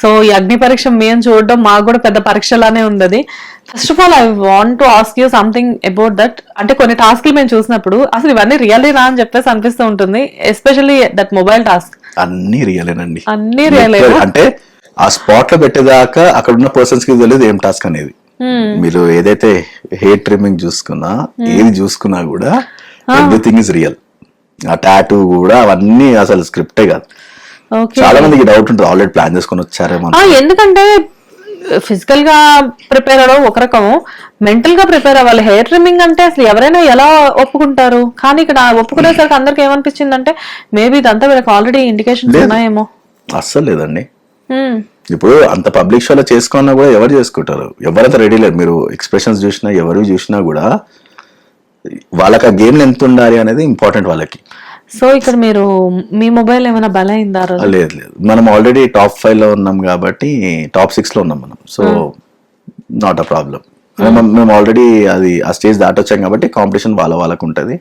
So ఈ అగ్ని పరీక్ష మేము చూడడం మాకు కూడా పెద్ద పరీక్షలానే ఉంది first of all I want to ask you something about that అంటే కొన్ని టాస్క్లు మేము చూసినప్పుడు అసలు ఇవన్నీ రియల్లీ రా అని చెప్పేసి అనిపిస్తూ ఉంటుంది ఎస్పెషల్లీ దట్ మొబైల్ టాస్క్ అన్ని రియలేనండి అన్ని రియలే అంటే ఆ స్పాట్లో పెట్టేదాకా అక్కడ ఉన్న పర్సన్స్కి తెలియదు ఏం టాస్క్ అనేది. మీరు ఏదైతే హెయిర్ ట్రిమ్మింగ్ చూసుకున్నా ఏది చూసుకున్నా కూడా ఎవ్రీథింగ్ ఇస్ రియల్ ఆ టాటూ కూడా అవన్నీ అసలు స్క్రిప్టే కాదు. చాలా మందికి డౌట్ ఉంటుంది. ఆల్రెడీ ప్లాన్ చేసుకొని వచ్చారేమో ఎందుకంటే ఫిజికల్గా ప్రిపేర్ అవ్వడం ఒక రకము మెంటల్గా ప్రిపేర్ అవ్వాలి. హెయిర్ ట్రిమ్మింగ్ అంటే అసలు ఎవరైనా ఎలా ఒప్పుకుంటారు? కానీ ఇక్కడ ఒప్పుకునేసరికి అందరికి ఏమనిపించింది అంటే మేబీ ఇదంతా వీళ్ళకి ఆల్రెడీ ఇండికేషన్స్ లేదు. ఉన్నాయేమో. అస్సలు లేదండి. Hmm. ఇప్పుడు అంత పబ్లిక్ షోలో చేసుకున్నా కూడా ఎవరు చేసుకుంటారు? ఎవరైతే రెడీ లేదు మీరు ఎక్స్ప్రెషన్స్ చూసినా ఎవరు చూసినా కూడా వాళ్ళకి ఆ గేమ్ ఎంత ఉండాలి అనేది ఇంపార్టెంట్ వాళ్ళకి. సో ఇక్కడ మీరు మీ మొబైల్ ఏమైనా ఆ రోజు? లేదు లేదు. మనం ఆల్రెడీ టాప్ ఫైవ్లో ఉన్నాం కాబట్టి టాప్ సిక్స్లో ఉన్నాం మనం. సో నాట్ అ ప్రాబ్లం మేము ఆల్రెడీ అది ఆ స్టేజ్ దాటొచ్చాం కాబట్టి కాంపిటీషన్ వాళ్ళ వాళ్ళకు ఉంటది.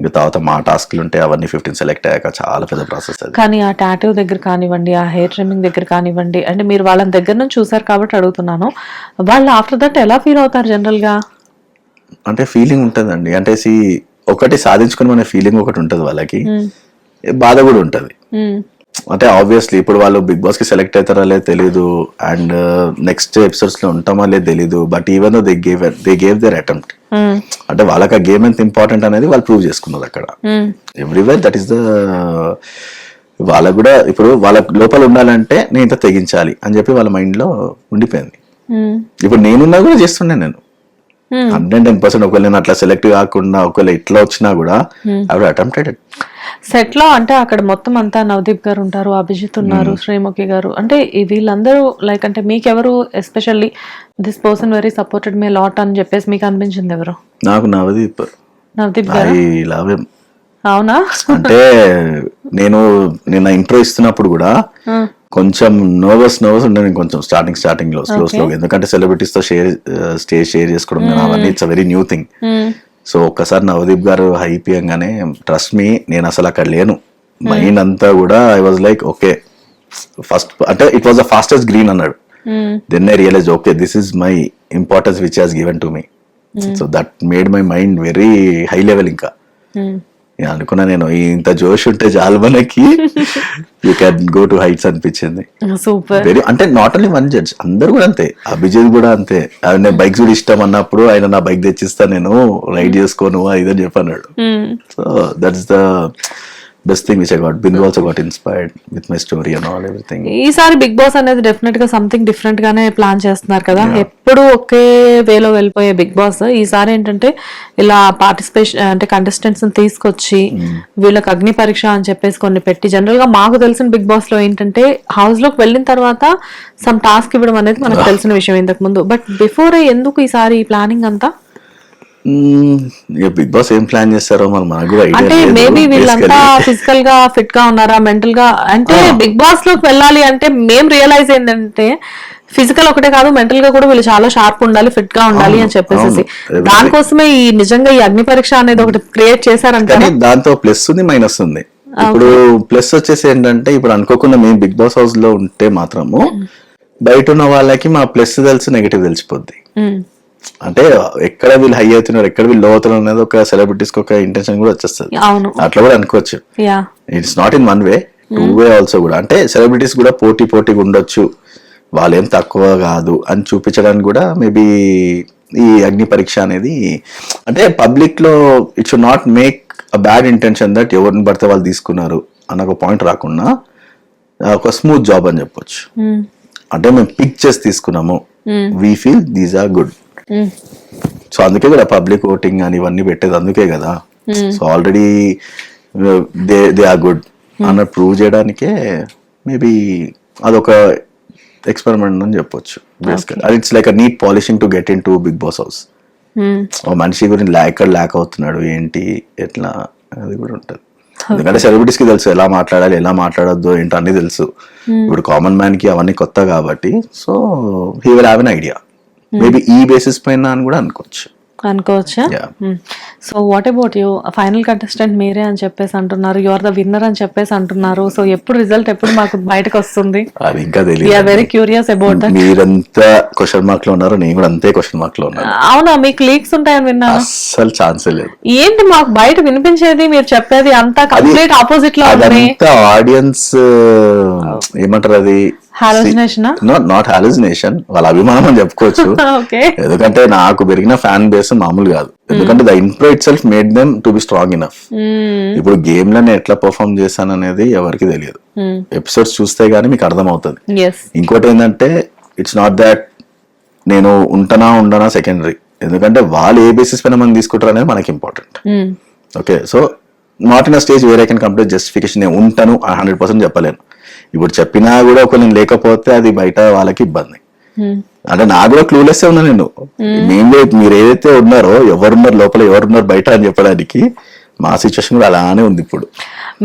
ఇంకా తర్వాత మా టాస్క్లు ఉంటాయి అవన్నీ ఫిఫ్టీన్ సెలెక్ట్ అయ్యాక చాలా పెద్ద ప్రాసెస్ అది. కానీ ఆ టాటూ దగ్గర కానివ్వండి ఆ హెయిర్ ట్రిమ్మింగ్ దగ్గర కానివ్వండి అంటే మీరు వాళ్ళని దగ్గర నుంచి చూసారు కాబట్టి అడుగుతున్నాను. వాళ్ళు ఆఫ్టర్ దట్ ఎలా ఫీల్ అవుతారు జనరల్గా? అంటే ఫీలింగ్ ఉంటుందండి. అంటే సి ఒకటి సాధించుకుని మన ఫీలింగ్ ఒకటి ఉంటుంది వాళ్ళకి బాధ కూడా ఉంటది. అంటే ఆబ్వియస్లీ ఇప్పుడు వాళ్ళు బిగ్ బాస్కి సెలెక్ట్ అవుతారా లేదు తెలీదు అండ్ నెక్స్ట్ ఎపిసోడ్స్లో ఉంటామా లేదు తెలీదు but even they gave they gave their attempt. అంటే వాళ్ళకి ఆ గేమ్ ఎంత ఇంపార్టెంట్ అనేది వాళ్ళు ప్రూవ్ చేసుకున్నారు అక్కడ. ఎవ్రీవేర్ దట్ ఈస్ ద వాళ్ళకు కూడా ఇప్పుడు వాళ్ళ లోపల ఉండాలంటే నేను ఇంత తెగించాలి అని చెప్పి వాళ్ళ మైండ్లో ఉండిపోయింది. ఇప్పుడు నేనున్నా కూడా చేస్తుండే నేను. హండ్రెడ్ టెన్ పర్సెంట్ ఒకవేళ నేను అట్లా సెలెక్ట్ కాకుండా ఒకవేళ ఇట్లా వచ్చినా కూడా అవి అటెంప్టెడ్ సెట్లో అంటే అక్కడ మొత్తం అంతా నవదీప్ గారు ఉంటారు అభిజిత్ ఉన్నారు శ్రీముఖి గారు. అంటే వీళ్ళందరూ లైక్ అంటే మీకెవరు especially this person very supported me lot అని చెప్పేసి మీకు అనిపించింది ఎవరు? నాకు నవదీప్. నవదీప్ గారు? అవునా? అంటే నేను నిన్న ఇంట్రో ఇస్తున్నప్పుడు కూడా Hmm. కొంచెం నర్వస్ నర్వస్ ఉండే నేను కొంచెం స్టార్టింగ్ స్టార్టింగ్లో స్లో స్లో ఎందుకంటే సెలబ్రిటీస్తో షేర్ స్టేజ్ షేర్ చేసుకోవడం కానీ అవన్నీ it's very new thing Hmm. So ఒక్కసారి నవదీప్ గారు హైపియంగానే ట్రస్ట్ మీ నేను అసలు అక్కడ లేను. మైండ్ అంతా కూడా I was like okay first అంటే it was the fastest green అన్నాడు. Hmm. Then I realise okay this is my importance which has given to me so that made my mind very high level ఇంకా. Hmm. నేను అనుకున్నా నేను ఇంత జోష్ ఉంటే చాలు మనకి. You can go to heights అనిపించింది. సూపర్. వెరీ అంటే నాట్ ఓన్లీ వన్ జడ్జ్ అందరు కూడా అంతే. అభిజిత్ కూడా అంతే. ఆయన బైక్స్ కూడా ఇష్టం అన్నప్పుడు ఆయన నా బైక్ తెచ్చిస్తా నేను. రైడ్ చేసుకోను అది ఇది అని చెప్పన్నాడు. So that's the best thing which I got Bindu also got inspired with my story and all everything ఈసారి బిగ్ బాస్ అనేది డెఫినెట్గా సంథింగ్ డిఫరెంట్ గానే ప్లాన్ చేస్తున్నారు కదా. ఎప్పుడు ఒకే వేలో వెళ్ళిపోయే బిగ్ బాస్ ఈసారి ఏంటంటే ఇలా పార్టిసిపేషన్ అంటే కంటెస్టెంట్స్ తీసుకొచ్చి వీళ్ళకి అగ్ని పరీక్ష అని చెప్పేసి కొన్ని పెట్టి జనరల్గా మాకు తెలిసిన బిగ్ బాస్లో ఏంటంటే హౌస్లోకి వెళ్ళిన తర్వాత సమ్ టాస్క్ ఇవ్వడం అనేది మనకు తెలిసిన విషయం ఇంతకు ముందు. బట్ బిఫోర్ ఎందుకు ఈసారి ఈ ప్లానింగ్ అంతా? బిగ్ బాస్ ఏం ప్లాన్ చేస్తారో మరి మనకు కూడా అంటే మేబీ వీళ్ళంతా ఫిజికల్గా ఫిట్గా ఉన్నారా మెంటల్గా? అంటే బిగ్ బాస్లోకి వెళ్ళాలి అంటే మేం రియలైజ్ ఏంటంటే ఫిజికల్ ఒకటే కాదు మెంటల్గా కూడా వీళ్ళు చాలా షార్ప్ ఉండాలి ఫిట్గా ఉండాలి అని చెప్పేసి. దానికోసమే ఈ నిజంగా ఈ అగ్ని పరీక్ష అనేది ఒకటి క్రియేట్ చేశారంటే కానీ దాంతో ప్లస్ ఉంది మైనస్ ఉంది. ఇప్పుడు ప్లస్ వచ్చేసి ఏంటంటే ఇప్పుడు అనుకోకుండా మేము బిగ్ బాస్ హౌస్లో ఉంటే మాత్రము బయట ఉన్న వాళ్ళకి మా ప్లస్ తెలుసు నెగిటివ్ తెలిసిపోద్ది. అంటే ఎక్కడ వీళ్ళు హై అవుతున్నారు ఎక్కడ వీళ్ళు లో అవుతున్నారు అనేది ఒక సెలబ్రిటీస్ ఒక ఇంటెన్షన్ కూడా వచ్చేస్తుంది. అట్లా కూడా అనుకోవచ్చు. It's not in one way two way also కూడా. అంటే సెలబ్రిటీస్ కూడా పోటీ పోటీగా ఉండొచ్చు. వాళ్ళేం తక్కువ కాదు అని చూపించడానికి కూడా మేబీ ఈ అగ్ని పరీక్ష అనేది అంటే పబ్లిక్లో it should not make a bad intention that ఎవరిని పడితే వాళ్ళు తీసుకున్నారు అన్న ఒక పాయింట్ రాకుండా ఒక స్మూత్ జాబ్ అని చెప్పొచ్చు. అంటే మేము పిక్ చేసి తీసుకున్నాము. We feel these are good so అందుకే కూడా పబ్లిక్ ఓటింగ్ అని ఇవన్నీ పెట్టేది అందుకే కదా. So already they they are good అన్న ప్రూవ్ చేయడానికే మేబీ అదొక ఎక్స్పెరిమెంట్ అని చెప్పొచ్చు basically it's like a neat polishing to get into Bigg Boss house ఓ మనిషి గురించి ఎక్కడ ల్యాక్ అవుతున్నాడు ఏంటి ఎట్లా అది కూడా ఉంటుంది. ఎందుకంటే సెలబ్రిటీస్కి తెలుసు ఎలా మాట్లాడాలి ఎలా మాట్లాడొద్దు ఏంటో అన్ని తెలుసు. ఇప్పుడు కామన్ మ్యాన్కి అవన్నీ కొత్త కాబట్టి so he will have an idea maybe ఈ బేసిస్ పైన అని కూడా అనుకోవచ్చు. అనుకోవచ్చా. So what about you final contestant మీరే అని చెప్పేసి అంటున్నారు. యు ఆర్ ద విన్నర్ అని చెప్పేసి అంటున్నారు. సో ఎప్పుడు రిజల్ట్ ఎప్పుడు మాకు బయటకు వస్తుంది? అది ఇంకా తెలియదు. వెరీ క్యూరియస్ అబౌట్ దట్ మీరంతా క్వశ్చన్ మార్క్లో ఉన్నారు నేను కూడా అంతే క్వశ్చన్ మార్క్లో ఉన్నాను. అవునా? మీకు లీక్స్ ఉంటాయని విన్నాను. అస్సలు ఛాన్సే లేదు. ఏంటి మాకు బయట వినిపించేది? మీరు చెప్పేది అంతా కంప్లీట్ ఆపోజిట్లో ఉంది. ఆడియన్స్ ఏమంటారు అది? నాట్ నాట్ హాలుజినేషన్ వాళ్ళ అభిమానం అని చెప్పుకోవచ్చు. ఎందుకంటే నాకు పెరిగిన ఫ్యాన్ బేస్ మామూలు కాదు. ఎందుకంటే the intro itself made them to be strong enough ఇప్పుడు గేమ్లో నేను ఎట్లా పర్ఫామ్ చేశాను అనేది ఎవరికి తెలియదు. ఎపిసోడ్స్ చూస్తే గానీ మీకు అర్థం అవుతుంది ఇంకోటి ఏంటంటే ఇట్స్ నాట్ దాట్ నేను ఉంటానా ఉండనా సెకండరీ ఎందుకంటే వాళ్ళు ఏ బేసిస్ పైన మనం తీసుకుంటారు అనేది మనకి important okay so not in stage వేరే కెన్ కంప్లీట్ జస్టిఫికేషన్ నేను ఉంటాను హండ్రెడ్ పర్సెంట్ చెప్పలేను. ఇప్పుడు చెప్పినా కూడా ఒక నేను లేకపోతే అది బయట వాళ్ళకి ఇబ్బంది. అంటే నాకు కూడా క్లూలెస్ ఉన్నా నేను. మేము మీరు ఏదైతే ఉన్నారో ఎవరున్నారు లోపల ఎవరున్నారు బయట అని చెప్పడానికి మా సిచ్యువేషన్ కూడా అలానే ఉంది ఇప్పుడు.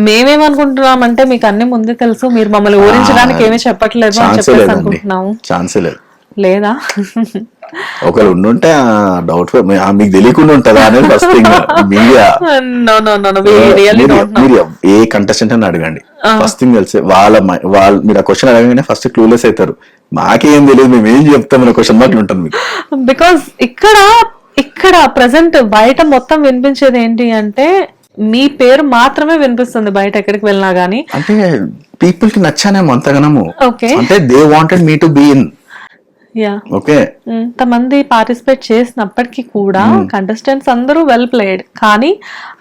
మేమేమనుకుంటున్నాం అంటే మీకు అన్ని ముందే తెలుసు మీరు మమ్మల్ని ఊరించడానికి ఏమీ చెప్పట్లేదు ఛాన్సే లేదు. లేదా? ఒకరు ఉండుంటే డౌట్ మీకు తెలియకుండా ఉంటుందా అనేది first thing media no no no no మీరు ఏ కంటెస్టెంట్ అని అడగండి. ఫస్ట్ థింగ్ తెలిసే వాళ్ళ వాళ్ళ మీరు ఆ క్వశ్చన్ అడగగానే ఫస్ట్ క్లూలెస్ అవుతారు. మాకేం తెలియదు మేము ఏం చెప్తాం క్వశ్చన్ మార్క్ ఉంటుంది మీకు. బికాస్ ఇక్కడ ఇక్కడ ప్రజెంట్ బయట మొత్తం వినిపించేది ఏంటి అంటే మీ పేరు మాత్రమే వినిపిస్తుంది బయట ఎక్కడికి వెళ్ళినా గానీ. అంటే పీపుల్కి నచ్చానేమో అంతగానము. ఓకే అంటే they wanted me to be in ya okay ఇంతమంది పార్టిసిపేట్ చేసినప్పటికీ కూడా కంటెస్టెంట్స్ అందరూ వెల్ ప్లేడ్ కానీ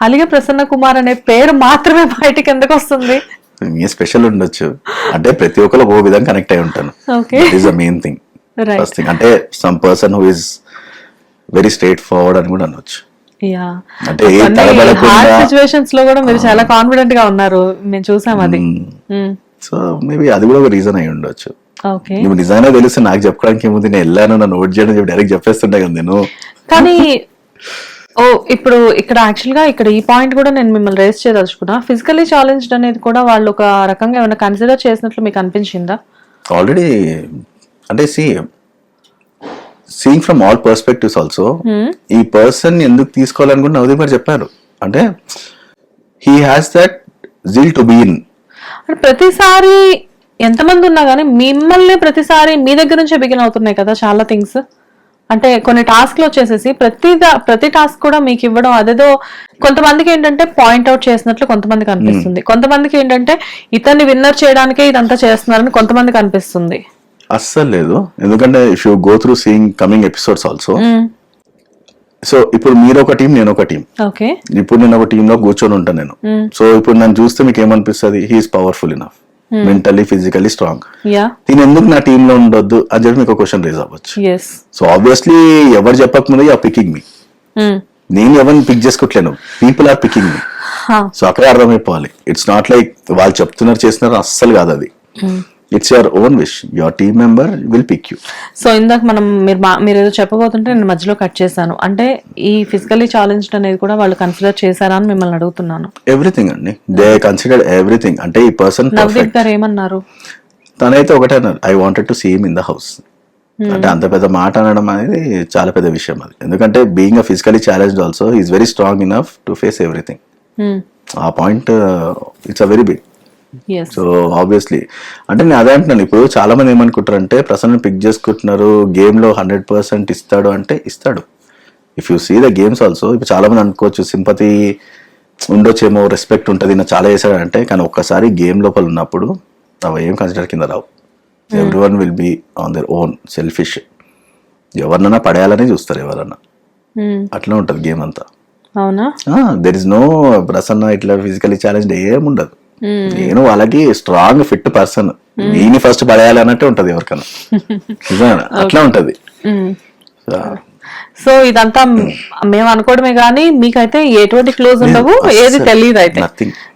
అలిగే ప్రసన్న కుమార్ అనే పేరు మాత్రమే బయటకి ఎందుకు వస్తుంది? మీ స్పెషల్ ఉండొచ్చు. అంటే ప్రతి ఒక్కరు ఓ విధంగా కనెక్ట్ అయి ఉంటాను. Is the main thing first thing అంటే some person who is very straightforward అని కూడా అనొచ్చు. అంటే లో కూడా మీరు చాలా కాన్ఫిడెంట్గా ఉన్నారు. మేము చూసాం అది. సో మేబీ అది కూడా ఒక రీజన్ అయి ఉండొచ్చు. నువ్వు తెలిస్తే నాకు చెప్పుకోవడానికి ఏముంది? నేను వెళ్ళాను నన్ను నోట్ చేయడం చెప్పి డైరెక్ట్ చెప్పేస్తుండే కదా నేను. కానీ ఓ ఇప్పుడు ఇక్కడ యాక్చువల్గా ఇక్కడ ఈ పాయింట్ కూడా నేను మిమ్మల్ని రేస్ చేయదలుచుకున్నా. ఫిజికల్లీ ఛాలెంజ్డ్ అనేది కూడా వాళ్ళు ఒక రకంగా ఏమైనా కన్సిడర్ చేసినట్లు మీకు అనిపించిందా? ఆల్రెడీ అంటే see seeing from all perspectives also ఈ పర్సన్ ఎందుకు తీసుకోవాలని కూడా నవదీప్ గారు చెప్పారు. అంటే he has that zeal to be in అంటే ప్రతిసారి ఎంతమంది ఉన్నా కానీ మిమ్మల్ని ప్రతిసారి మీ దగ్గర నుంచే బిగిన్ అవుతున్నాయి కదా చాలా థింగ్స్ అంటే కొన్ని టాస్క్లు వచ్చేసేసి ప్రతి ప్రతి టాస్క్ కూడా మీకు ఇవ్వడం అదేదో కొంతమందికి ఏంటంటే పాయింట్ అవుట్ చేసినట్లు కొంతమందికి అనిపిస్తుంది. కొంతమందికి ఏంటంటే ఇతన్ని విన్నర్ చేయడానికే ఇదంతా చేస్తున్నారని కొంతమందికి అనిపిస్తుంది. అస్సలు లేదు. ఎందుకంటే if you go through seeing coming episodes also so ఇప్పుడు మీరు ఒక టీం నేను ఒక టీం ఓకే. ఇప్పుడు నేను ఒక టీమ్లో కూర్చొని ఉంటాను నేను. సో ఇప్పుడు నన్ను చూస్తే మీకు ఏమనిపిస్తుంది? He is powerful enough mentally physically strong దీని ఎందుకు నా టీమ్లో ఉండొద్దు? అని చెప్పి మీకు క్వశ్చన్ రేజ్ అవ్వచ్చు. సో ఆబ్వియస్లీ ఎవరు చెప్పకముందే ఆ పికింగ్ మీ నేను ఎవరిని pick చేసుకోవట్లేను people are picking me so అక్కడే అర్థమైపోవాలి. ఇట్స్ నాట్ లైక్ వాళ్ళు చెప్తున్నారు చేస్తున్నారు అస్సలు కాదు అది. It's your own wish your team member will pick you so ఇందాక మనం మీరు మీరు ఏదో చెప్పబోతుంటే నేను మధ్యలో కట్ చేశాను. అంటే ఈ ఫిజికల్లీ ఛాలెంజ్డ్ అనేది కూడా వాళ్ళు కన్సిడర్ చేశారా అని మిమ్మల్ని అడుగుతున్నాను. ఎవ్రీథింగ్ అండి దే కన్సిడర్డ్ ఎవ్రీథింగ్ అంటే ఈ పర్సన్ నవదీప్ గారు ఏమన్నారు? తనైతే ఒకటే అన్నారు. I wanted to seem in the house అంటే అంత పెద్ద మాట అనడం అనేది చాలా పెద్ద విషయం అది. ఎందుకంటే being a physically challenged also is very strong enough to face everything uh point it's a very big so obviously అంటే నేను అదే అంటున్నాను. ఇప్పుడు చాలా మంది ఏమనుకుంటారు అంటే ప్రసన్న పిక్ చేసుకుంటున్నారు గేమ్లో హండ్రెడ్ పర్సెంట్ ఇస్తాడు అంటే ఇస్తాడు. If you see the games also ఇప్పుడు చాలా మంది అనుకోవచ్చు సింపతి ఉండొచ్చేమో రెస్పెక్ట్ ఉంటుంది నా చాలా చేశాడు అంటే కానీ ఒక్కసారి గేమ్ లోపల ఉన్నప్పుడు అవి ఏం కన్సిడర్ కింద రావు. Everyone will be on their own selfish ఎవరినైనా పడేయాలని చూస్తారు ఎవరన్నా. అట్లా ఉంటుంది గేమ్ అంతా. అవునా? దెర్ ఇస్ నో ప్రసన్న ఇట్లా ఫిజికలీ ఛాలెంజ్ ఏముండదు. నేను వాళ్ళకి స్ట్రాంగ్ ఫిట్ పర్సన్ వీని ఫస్ట్ పడేయాలి అన్నట్టే ఉంటది ఎవరికైనా. నిజంగా అట్లా ఉంటది. సో ఇదంతా మేము అనుకోవడమే కానీ మీకైతే ఎటువంటి క్లోజ్ ఉండవు ఏది తెలియదు అయితే.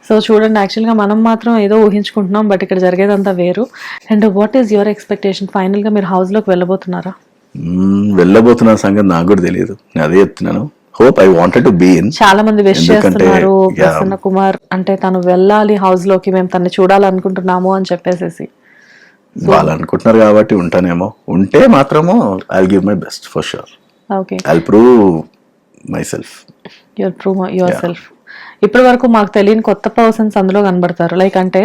సో చూడండి యాక్చువల్గా మనం మాత్రం ఏదో ఊహించుకుంటున్నాం బట్ ఇక్కడ జరిగేదంతా వేరు. And what is your expectation ఫైనల్గా మీరు హౌస్లోకి వెళ్ళబోతున్నారా? వెళ్ళబోతున్న సంగతి నాకు కూడా తెలియదు. నేను అదే చెప్తున్నాను. Hope I wanted to be in చాలా మంది విష్ చేస్తున్నారు. ప్రసన్న కుమార్ అంటే తను వెళ్ళాలి హౌస్లోకి మేము తను చూడాలనుకుంటున్నాము అని చెప్పేసేసి. వాళ్ళు అనుకుంటున్నారు కాబట్టి ఉంటానేమో. ఉంటే మాత్రము I give my best for sure okay I prove myself your prove yourself ఇప్పటి వరకు మాకు తెలియని కొత్త పర్సన్స్ అందులో కనబడతారు. లైక్ అంటే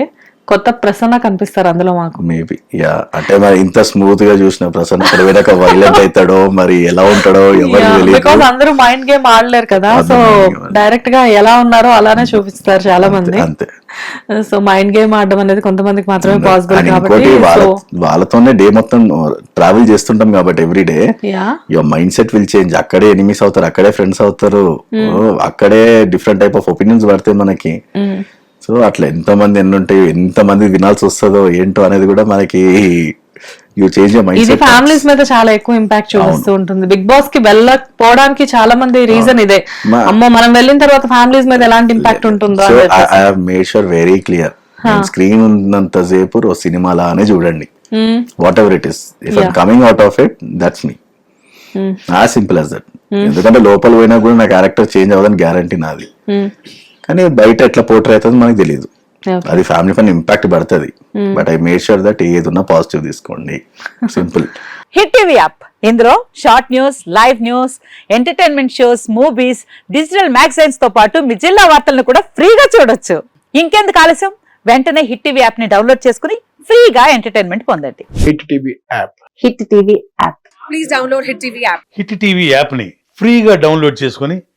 కొత్త ప్రసన్న కనిపిస్తారు అందులో మాకు. మేబీ యా అంటే మరి ఇంత స్మూత్గా చూసిన ప్రసన్న ఇక్కడ వెనక వైలెంట్ అవుతాడో మరి ఎలా ఉంటాడో తెలియదు బికాస్ అందరూ మైండ్ గేమ్ ఆడలేరు కదా. సో డైరెక్ట్గా ఎలా ఉన్నారో అలానే చూపిస్తారు చాలా మంది అంతే. సో మైండ్ గేమ్ ఆడడం అనేది కొంతమందికి మాత్రమే పాసిబుల్ కాబట్టి వాళ్ళతోనే డే మొత్తం ట్రావెల్ చేస్తుంటాం కాబట్టి every day ya your mindset will change అక్కడే ఎనిమిస్ అవుతారు అక్కడే ఫ్రెండ్స్ అవుతారు. ఓ, అక్కడే డిఫరెంట్ టైప్ ఆఫ్ ఒపీనియన్స్ పడతాయి మనకి. సో అట్లా ఎంత మంది ఎన్ని ఉంటాయి ఎంత మంది వినాల్సి వస్తుందో ఏంటో అనేది కూడా మనకి యూ చేంజ్ ఇది ఫ్యామిలీస్ మీద చాలా ఎక్కువ ఇంపాక్ట్ చూపిస్తూ ఉంటుంది. బిగ్ బాస్కి వెళ్ళకపోవడానికి చాలా మంది రీజన్ ఇదే. అమ్మో మనం వెళ్ళిన తర్వాత ఫ్యామిలీస్ మీద ఎలాంటి ఇంపాక్ట్ ఉంటుందో అని. I made sure very clear screen ఉన్నంత సేపు ఓ సినిమా లానే చూడండి. Whatever it is if I'm coming out of it that's me. Uh simple as that ఎందుకంటే లోపల పోయినా కూడా నా క్యారెక్టర్ చేంజ్ అవ్వదని గ్యారంటీ నాది. Hmm. కానీ బయట ఎట్లా పోర్ట్రే అవుతుంది మనకు తెలియదు. అది ఫ్యామిలీ పైన ఇంపాక్ట్ పడుతుంది. But I made sure that ఏది ఉన్నా పాజిటివ్ తీసుకోండి. సింపుల్ హిట్ టీవీ యాప్ ఇందులో short news live news entertainment shows movies digital మ్యాగజైన్స్తో పాటు మీ జిల్లా వార్తలను కూడా ఫ్రీగా చూడొచ్చు. ఇంకెందుకు ఆలస్యం? వెంటనే హిట్ టీవీ యాప్ని డౌన్లోడ్ చేసుకుని ఫ్రీగా ఎంటర్టైన్మెంట్ పొందండి. Hit TV app Hit TV app Hit TV యాప్ని ఫ్రీగా డౌన్లోడ్ చేసుకొని